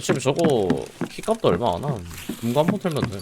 대체 저거 키값도 얼마 안 함. 금고 한 번 털면 돼.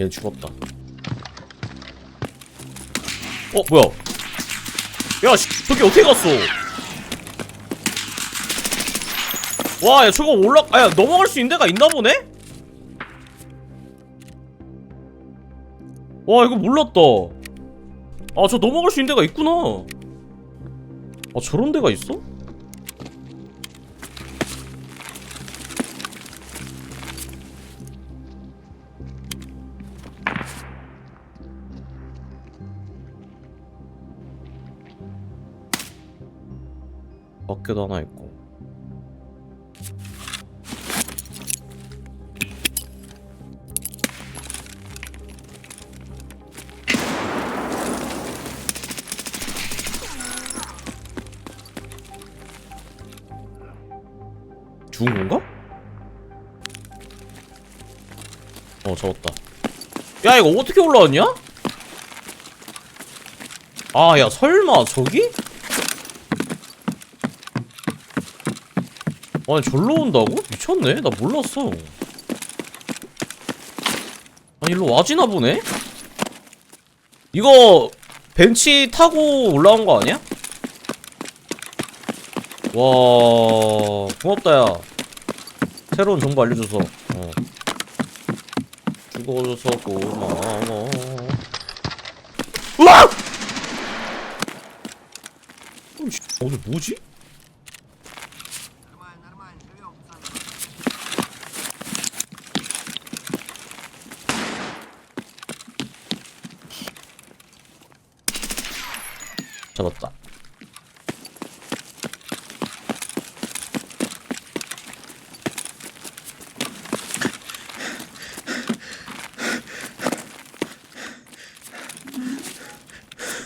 얘 죽었다. 어 뭐야? 야 씨, 저기 어떻게 갔어? 와, 야 저거 올라, 아야 넘어갈 수 있는 데가 있나 보네? 와 이거 몰랐다. 아 저 넘어갈 수 있는 데가 있구나. 아 저런 데가 있어? 밖에도 하나 있고. 죽은 건가? 어 잡았다. 야 이거 어떻게 올라왔냐? 아 야 설마 저기? 아니 절로 온다고? 미쳤네? 나 몰랐어 아니 일로 와지나 보네? 이거 벤치 타고 올라온 거 아니야? 와 고맙다 야 새로운 정보 알려줘서 어. 죽어줘서 고마워 으악! 어, 씨, 오늘 뭐지? 잡았다.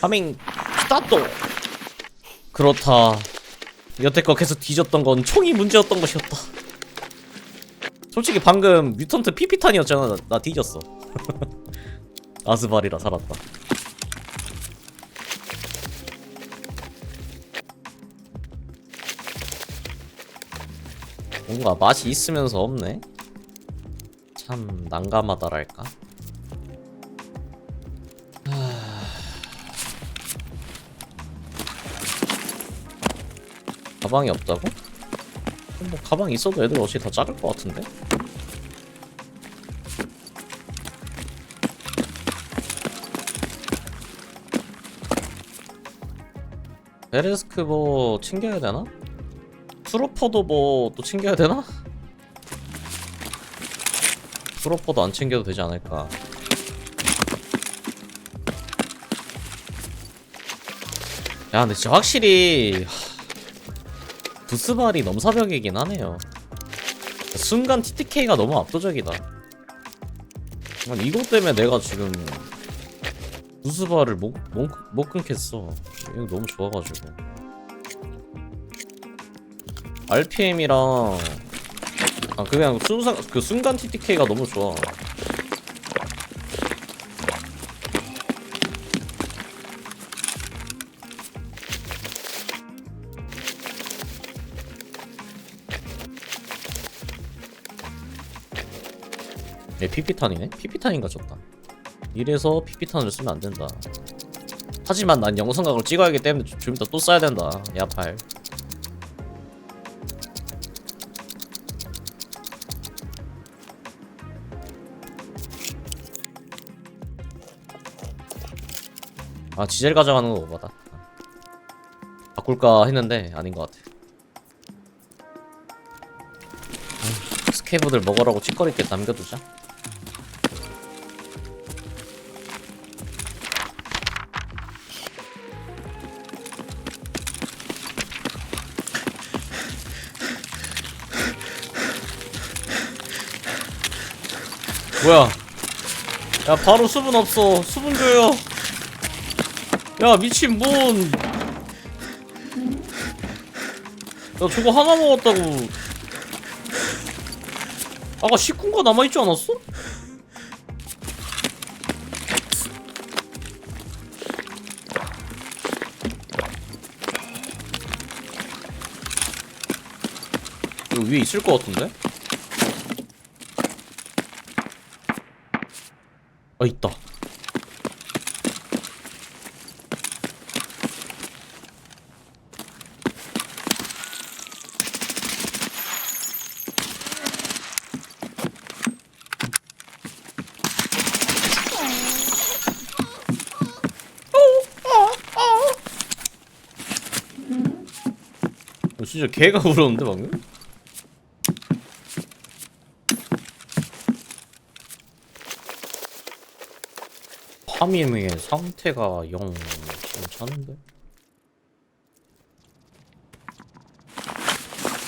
하밍 스타트. 그렇다. 여태껏 계속 뒤졌던 건 총이 문제였던 것이었다. 솔직히 방금 뮤턴트 피피탄이었잖아. 나, 나 뒤졌어. 아스발이라 살았다. 뭔가 맛이 있으면서 없네. 참 난감하다랄까. 하... 가방이 없다고? 뭐 가방 있어도 애들 어차피 다 자를 것 같은데? 베레스크 뭐 챙겨야 되나? 트로퍼도 뭐 또 챙겨야 되나? 트로퍼도 안 챙겨도 되지 않을까. 야 근데 진짜 확실히 하, 부스발이 넘사벽이긴 하네요. 순간 TTK가 너무 압도적이다. 아니, 이것 때문에 내가 지금 부스발을 못, 못, 못 끊겠어. 이거 너무 좋아가지고 RPM이랑 아 그냥 순간 그 순간 TTK가 너무 좋아. 얘 피피탄이네? 피피탄인가 졌다. 이래서 피피탄을 쓰면 안 된다. 하지만 난 영상각을 찍어야 하기 때문에 좀 이따 또 써야 된다. 야팔. 아 지젤 가져가는 거 오바다 바꿀까 했는데 아닌 것 같아. 아, 스케이브들 먹으라고 찌꺼리 게 남겨두자. 뭐야? 야 바로 수분 없어. 수분 줘요 야 미친 뭔 야 저거 하나 먹었다고 아까 식군가 남아 있지 않았어? 여기 위에 있을 것 같은데? 아 있다 진짜 개가 울었는데 방금? 파밍의 상태가 영 괜찮은데?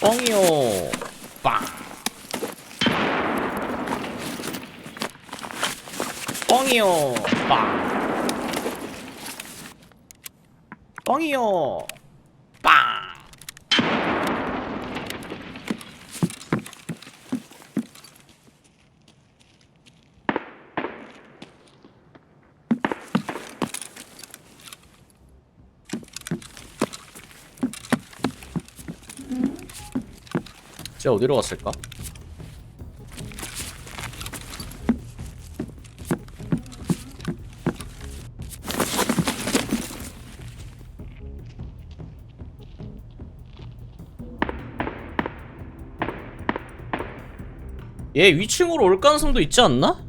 뻥이요. 빵. 뻥이요. 빵. 뻥이요 빵 쟤 어디로 갔을까? 얘 위층으로 올 가능성도 있지 않나?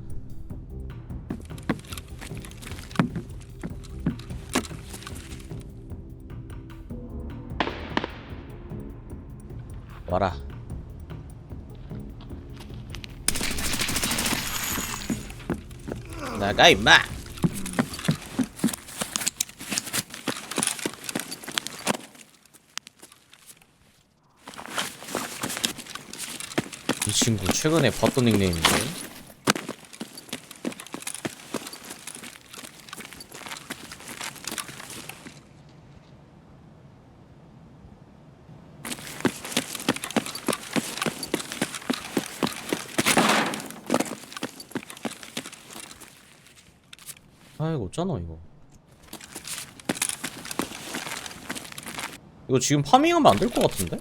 나가 임마. 이 친구 최근에 봤던 닉네임인데 없잖아 이거 이거 지금 파밍하면 안 될 것 같은데?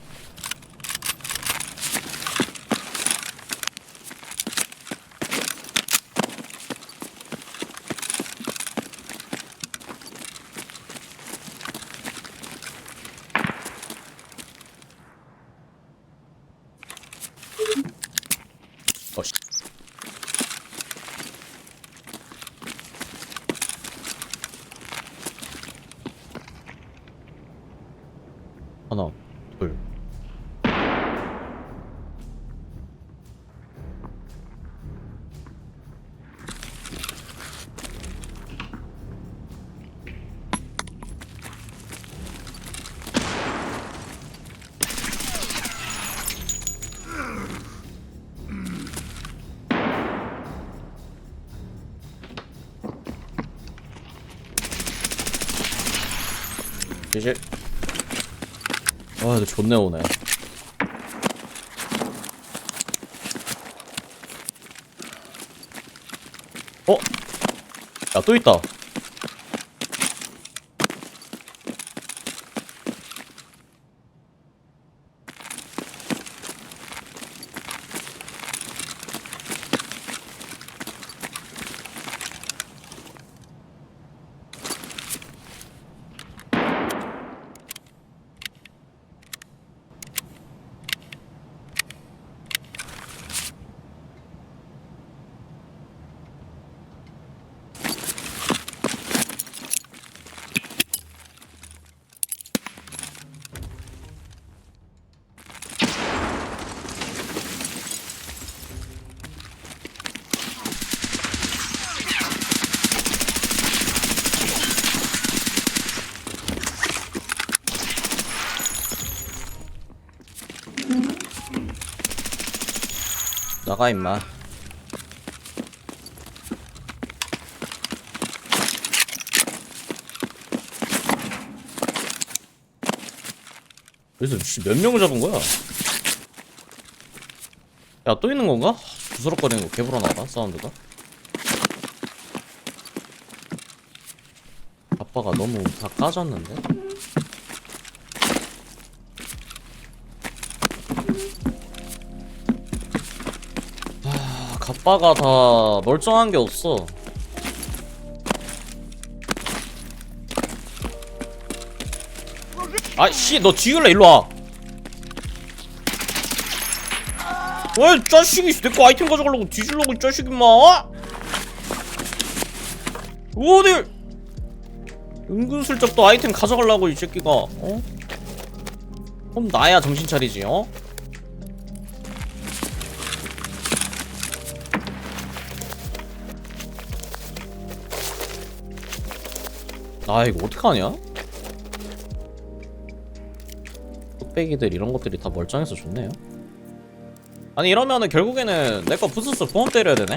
아, 근데 존내 오네. 어? 야, 또 있다. 나가 임마 씨, 몇 명을 잡은 거야? 야 또 있는 건가? 부스럭거리는 거 개불어 나다 사운드가 아빠가 너무 다 까졌는데? 아, 갑바가 다 멀쩡한 게 없어. 아씨, 너 지을래 일로 와. 왜 자식이 내거 아이템 가져가려고 뒤질려고 이 자식 임마? 어딜? 은근슬쩍 또 아이템 가져가려고 이 새끼가 어? 그럼 나야 정신 차리지 어? 아 이거 어떡하냐? 뚝배기들 이런 것들이 다 멀쩡해서 좋네요 아니 이러면은 결국에는 내 거 부스스 보험 때려야 되네?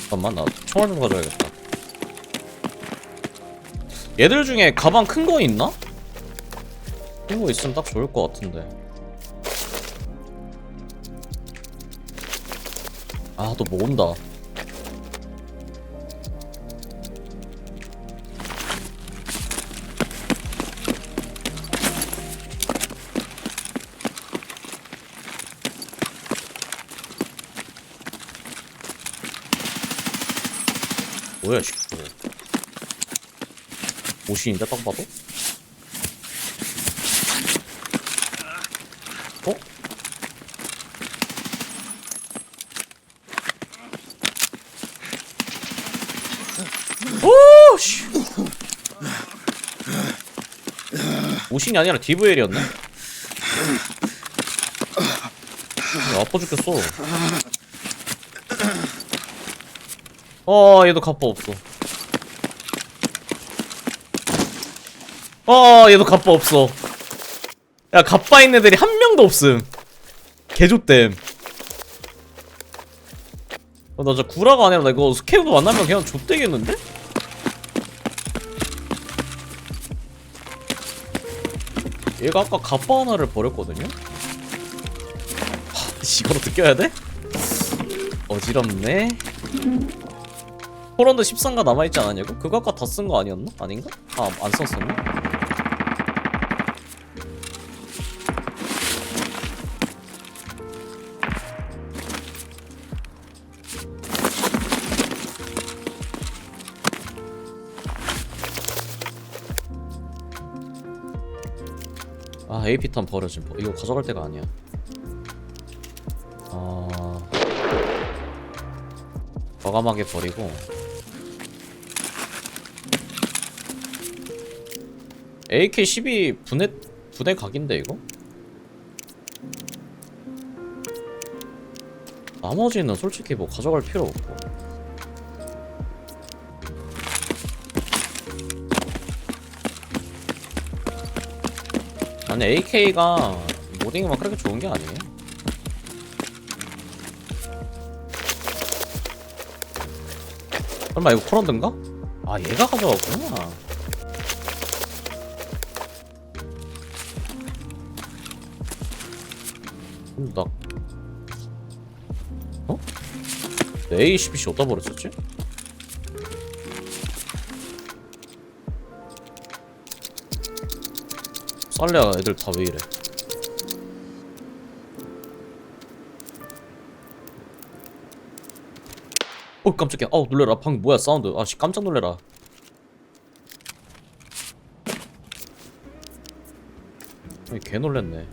잠깐만 나 총알 좀 가져야겠다 얘들 중에 가방 큰 거 있나? 큰 거 있으면 딱 좋을 것 같은데 아 또 모은다 뭐야 씨 저거 오신인데 딱 봐도? 어? 오 씨. 오신이 아니라? 야, 아파 죽겠어. 어, 얘도 갑바 없어. 어, 얘도 갑바 없어. 야, 갑바 있는 애들이 한 명도 없음. 개조댐. 어, 나 진짜 구라가 아니라 나 이거 스케이브 만나면 그냥 좆되겠는데? 얘가 아까 갑바 하나를 버렸거든요? 하, 이걸 어떻게 해야 돼? 어지럽네. 포런드 13가 남아있지 않았냐고? 그거 아까 다 쓴 거 아니었나? 아닌가? 아, 안 썼었나? 아, AP탄 버려진 거. 이거 가져갈 때가 아니야. 아... 과감하게 버리고 AK-12 분해 분해 각인데 이거? 나머지는 솔직히 뭐 가져갈 필요 없고 아니 AK가 모딩이만 그렇게 좋은 게 아니에요 설마 이거 코런드인가? 아 얘가 가져갔구나 내 A12C 어디다 버렸었지? 쌀래야 애들 다 왜 이래? 어 깜짝이야. 어우 놀래라. 방금 뭐야 사운드. 아씨 깜짝 놀래라. 개 놀랬네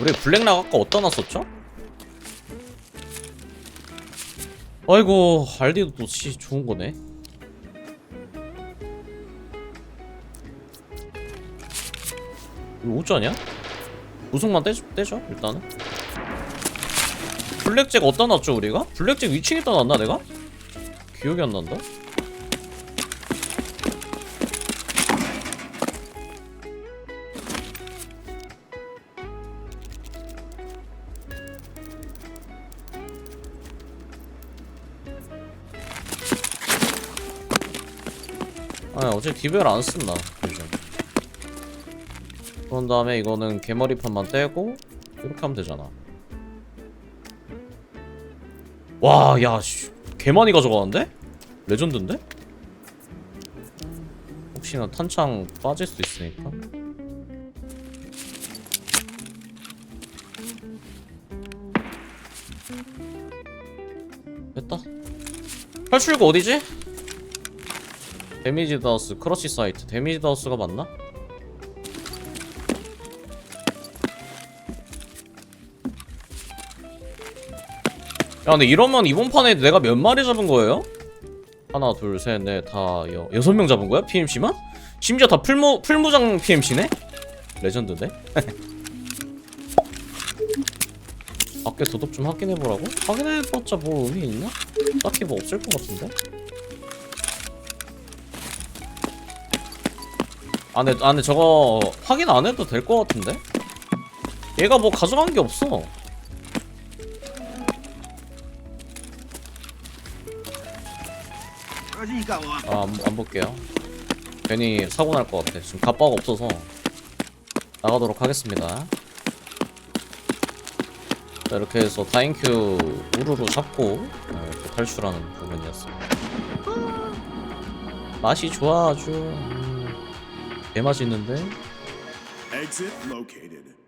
우리 블랙락 아까 어디다 놨었죠? 아이고 알디도 또씨 좋은 거네 이거 오짜냐? 우승만 떼, 떼죠 일단은 블랙잭 어디다 놨죠 우리가? 블랙잭 위층에다 놨나 내가? 기억이 안 난다 어차피 디벨 안 쓴다 요즘 그런 다음에 이거는 개머리판만 떼고 이렇게 하면 되잖아 와야 개 많이 가져가는데? 레전드인데? 혹시나 탄창 빠질 수도 있으니까 됐다 탈출구 어디지? 데미지 다우스 크러쉬 사이트 데미지 다우스가 맞나? 야 근데 이러면 이번 판에 내가 몇 마리 잡은 거예요? 하나 둘셋넷다 여, 여섯 명 잡은 거야? PMC만? 심지어 다 풀무, 풀무장 PMC네? 레전드인데? 밖에 도덕 좀 확인해보라고? 확인해봤자 뭐 의미 있나? 딱히 뭐 없을 것 같은데? 아 근데, 아 근데 저거 확인 안 해도 될 것 같은데? 얘가 뭐 가져간 게 없어. 그러니까 아, 안, 안 볼게요. 괜히 사고 날 것 같아. 지금 갑바가 없어서. 나가도록 하겠습니다. 자 이렇게 해서 다인큐 우르르 잡고 네, 탈출하는 부분이었습니다. 맛이 좋아 아주. 개 맛있는데 Exit located.